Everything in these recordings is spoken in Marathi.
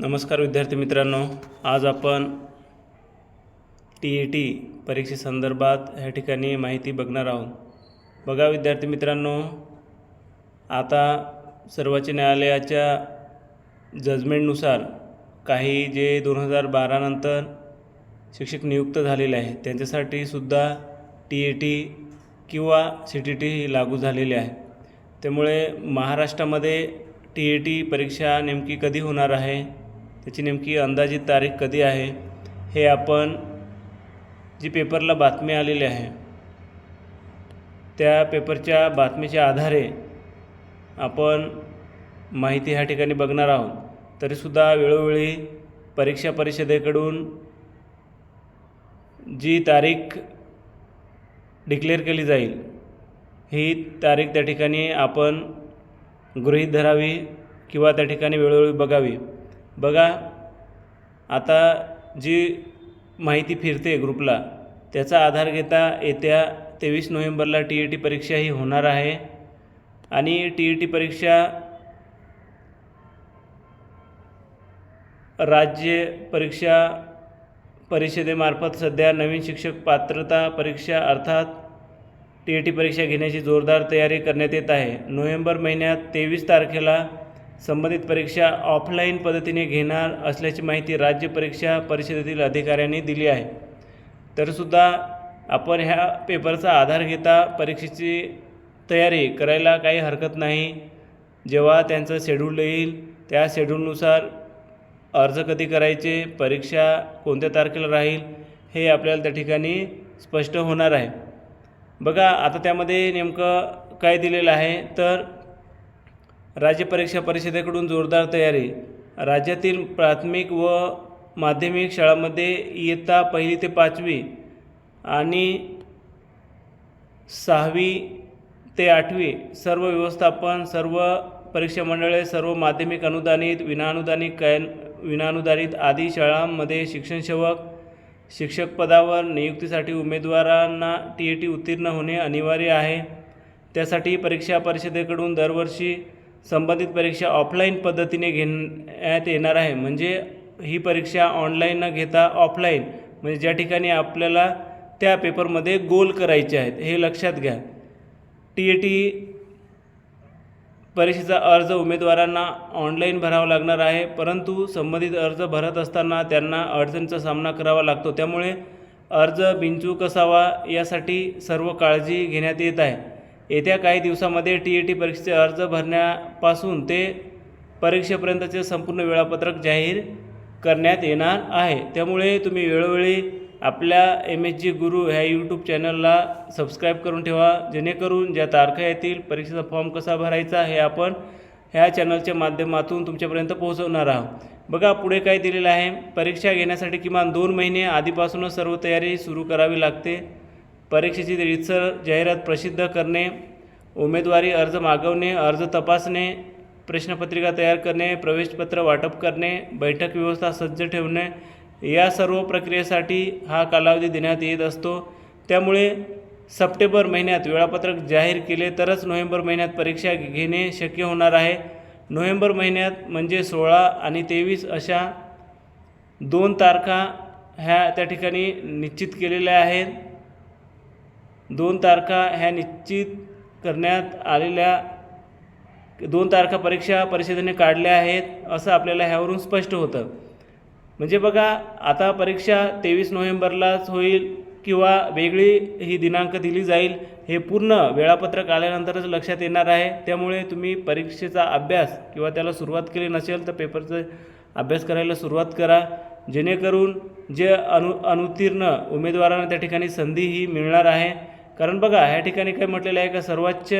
नमस्कार विद्यार्थी मित्रांनो आज आपण टी ई टी परीक्षेसंदर्भात ह्या ठिकाणी माहिती बघणार आहोत. बघा विद्यार्थी मित्रांनो आता सर्वोच्च न्यायालयाच्या जजमेंटनुसार काही जे दोन हजार बारानंतर शिक्षक नियुक्त झालेले आहेत त्यांच्यासाठी सुद्धा टी ई टी किंवा सी टी टी ही लागू झालेली आहे. त्यामुळे महाराष्ट्रामध्ये टी ई टी परीक्षा नेमकी कधी होणार आहे? त्याची नेमकी अंदाजित तारीख कधी आहे हे आपण जी पेपरला बातमी आलेली आहे त्या पेपरच्या बातमीच्या आधारे आपण माहिती ह्या ठिकाणी बघणार आहोत. तरीसुद्धा वेळोवेळी परीक्षा परिषदेकडून जी तारीख डिक्लेअर केली जाईल ही तारीख त्या ठिकाणी आपण गृहीत धरावी किंवा त्या ठिकाणी वेळोवेळी बघावी. बघा आता जी माहिती फिरते ग्रुपला त्याचा आधार घेता येत्या तेवीस नोव्हेंबरला टी ई टी परीक्षा ही होणार आहे. आणि टी ई टी परीक्षा राज्य परीक्षा परिषदेमार्फत सध्या नवीन शिक्षक पात्रता परीक्षा अर्थात टी ई टी परीक्षा घेण्याची जोरदार तयारी करण्यात येत आहे. नोव्हेंबर महिन्यात तेवीस तारखेला संबंधित परीक्षा ऑफलाईन पद्धतीने घेणार असल्याची माहिती राज्य परीक्षा परिषदेतील अधिकाऱ्यांनी दिली आहे. तरीसुद्धा आपण ह्या पेपरचा आधार घेता परीक्षेची तयारी करायला काही हरकत नाही. जेव्हा त्यांचं शेड्यूल येईल त्या शेड्यूलनुसार अर्ज कधी करायचे परीक्षा कोणत्या तारखेला राहील हे आपल्याला त्या ठिकाणी स्पष्ट होणार आहे. बघा आता त्यामध्ये नेमकं काय दिलेलं आहे तर राज्य परीक्षा परिषदेकडून जोरदार तयारी. राज्यातील प्राथमिक व माध्यमिक शाळांमध्ये इयत्ता पहिली ते पाचवी आणि सहावी ते आठवी सर्व व्यवस्थापन सर्व परीक्षा मंडळे सर्व माध्यमिक अनुदानित विनाअनुदानित कैन विनाअनुदानित आदी शाळांमध्ये शिक्षण सेवक शिक्षक पदावर नियुक्तीसाठी उमेदवारांना टी ई टी उत्तीर्ण होणे अनिवार्य आहे. त्यासाठी परीक्षा परिषदेकडून दरवर्षी संबंधित परीक्षा ऑफलाईन पद्धतीने घेण्यात येणार आहे. म्हणजे ही परीक्षा ऑनलाईन न घेता ऑफलाईन म्हणजे ज्या ठिकाणी आपल्याला त्या पेपरमध्ये गोल करायचे आहेत हे लक्षात घ्या. टी ए टी परीक्षेचा अर्ज उमेदवारांना ऑनलाईन भरावा लागणार आहे परंतु संबंधित अर्ज भरत असताना त्यांना अडचणीचा सामना करावा लागतो. त्यामुळे अर्ज बिनचूक असावा यासाठी सर्व काळजी घेण्यात येत आहे. येत्या काही दिवसामध्ये टी ई टी परीक्षेचे अर्ज भरण्यापासून ते परीक्षेपर्यंतचे संपूर्ण वेळापत्रक जाहीर करण्यात येणार आहे. त्यामुळे तुम्ही वेळोवेळी आपल्या एम एच जी गुरु ह्या यूट्यूब चॅनलला सबस्क्राईब करून ठेवा जेणेकरून ज्या तारखा येतील परीक्षेचा फॉर्म कसा भरायचा हे आपण ह्या चॅनलच्या माध्यमातून तुमच्यापर्यंत पोहोचवणार आहोत. बघा पुढे काय दिलेलं आहे. परीक्षा घेण्यासाठी किमान दोन महिने आधीपासूनच सर्व तयारी सुरू करावी लागते. परीक्षेची रीतसर जाहिरात प्रसिद्ध करणे उमेदवारी अर्ज मागवणे अर्ज तपासणे प्रश्नपत्रिका तयार करणे प्रवेशपत्र वाटप करणे बैठक व्यवस्था सज्ज ठेवणे या सर्व प्रक्रियेसाठी हा कालावधी देण्यात येत असतो. त्यामुळे सप्टेंबर महिन्यात वेळापत्रक जाहीर केले तरच नोव्हेंबर महिन्यात परीक्षा घेणे शक्य होणार आहे. नोव्हेंबर महिन्यात म्हणजे सोळा आणि तेवीस अशा दोन तारखा ह्या त्या ठिकाणी निश्चित केलेल्या आहेत. दोन तारखा ह्या निश्चित करण्यात आलेल्या दोन तारखा परीक्षा परिषदेने काढल्या आहेत असं आपल्याला ह्यावरून स्पष्ट होतं. म्हणजे बघा आता परीक्षा तेवीस नोव्हेंबरलाच होईल किंवा वेगळी ही दिनांक दिली जाईल हे पूर्ण वेळापत्रक आल्यानंतरच लक्षात येणार आहे. त्यामुळे तुम्ही परीक्षेचा अभ्यास किंवा त्याला सुरुवात केली नसेल तर पेपरचा अभ्यास करायला सुरुवात करा. जेणेकरून जे अनु अनुत्तीर्ण उमेदवारांना त्या ठिकाणी संधी ही मिळणार आहे. कारण बघा ह्या ठिकाणी काय म्हटलेलं आहे का सर्वोच्च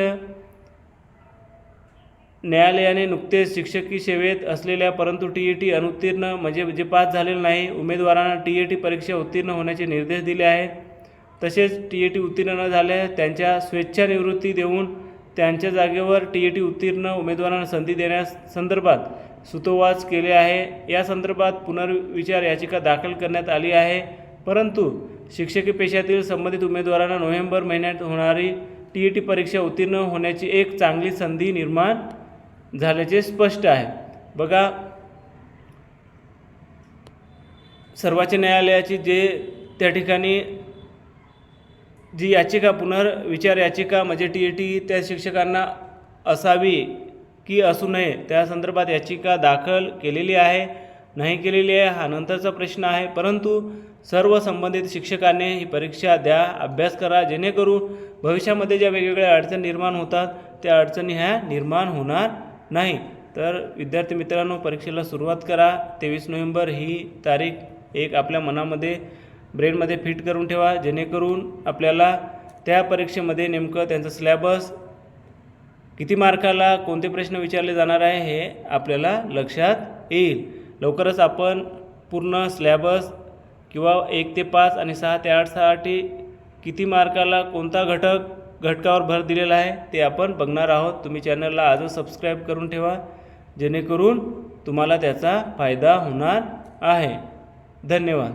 न्यायालयाने नुकतेच शिक्षकी सेवेत असलेल्या परंतु टी ई टी अनुत्तीर्ण म्हणजे जे पास झालेलं नाही उमेदवारांना टी ई टी परीक्षा उत्तीर्ण होण्याचे निर्देश दिले आहेत. तसेच टी ई टी उत्तीर्ण न झाल्यास त्यांच्या स्वेच्छानिवृत्ती देऊन त्यांच्या जागेवर टी ई टी उत्तीर्ण उमेदवारांना संधी देण्यास संदर्भात सुतोवाच केले आहे. या संदर्भात पुनर्विचार याचिका दाखल करण्यात आली आहे. परंतु शिक्षकी पेशातील संबंधित उमेदवारांना नोव्हेंबर महिन्यात होणारी टी ई टी परीक्षा उत्तीर्ण होण्याची एक चांगली संधी निर्माण झाल्याचे स्पष्ट आहे. बघा सर्वोच्च न्यायालयाची जे त्या ठिकाणी जी याचिका पुनर्विचार याचिका म्हणजे टी ई टी त्या शिक्षकांना असावी की असू नये त्या संदर्भात याचिका दाखल केलेली आहे. नाही केलेली आहे हा नंतरचा प्रश्न आहे. परंतु सर्व संबंधित शिक्षकांनी ही परीक्षा द्या अभ्यास करा जेणेकरून भविष्यामध्ये ज्या वेगवेगळ्या अडचणी निर्माण होतात त्या अडचणी ह्या निर्माण होणार नाही. तर विद्यार्थी मित्रांनो परीक्षेला सुरुवात करा. तेवीस नोव्हेंबर ही तारीख एक आपल्या मनामध्ये ब्रेनमध्ये फिट करून ठेवा. जेणेकरून आपल्याला त्या परीक्षेमध्ये नेमकं त्यांचं सिलॅबस किती मार्काला कोणते प्रश्न विचारले जाणार आहे हे आपल्याला लक्षात येईल. लवकरच आपण पूर्ण सिलॅबस किंवा एक ते पाच आणि सहा ते आठसाठी किती मार्काला कोणता घटक घटकावर भर दिलेला आहे ते आपण बघणार आहोत. तुम्ही चॅनलला आजच सबस्क्राईब करून ठेवा जेणेकरून तुम्हाला त्याचा फायदा होणार आहे. धन्यवाद.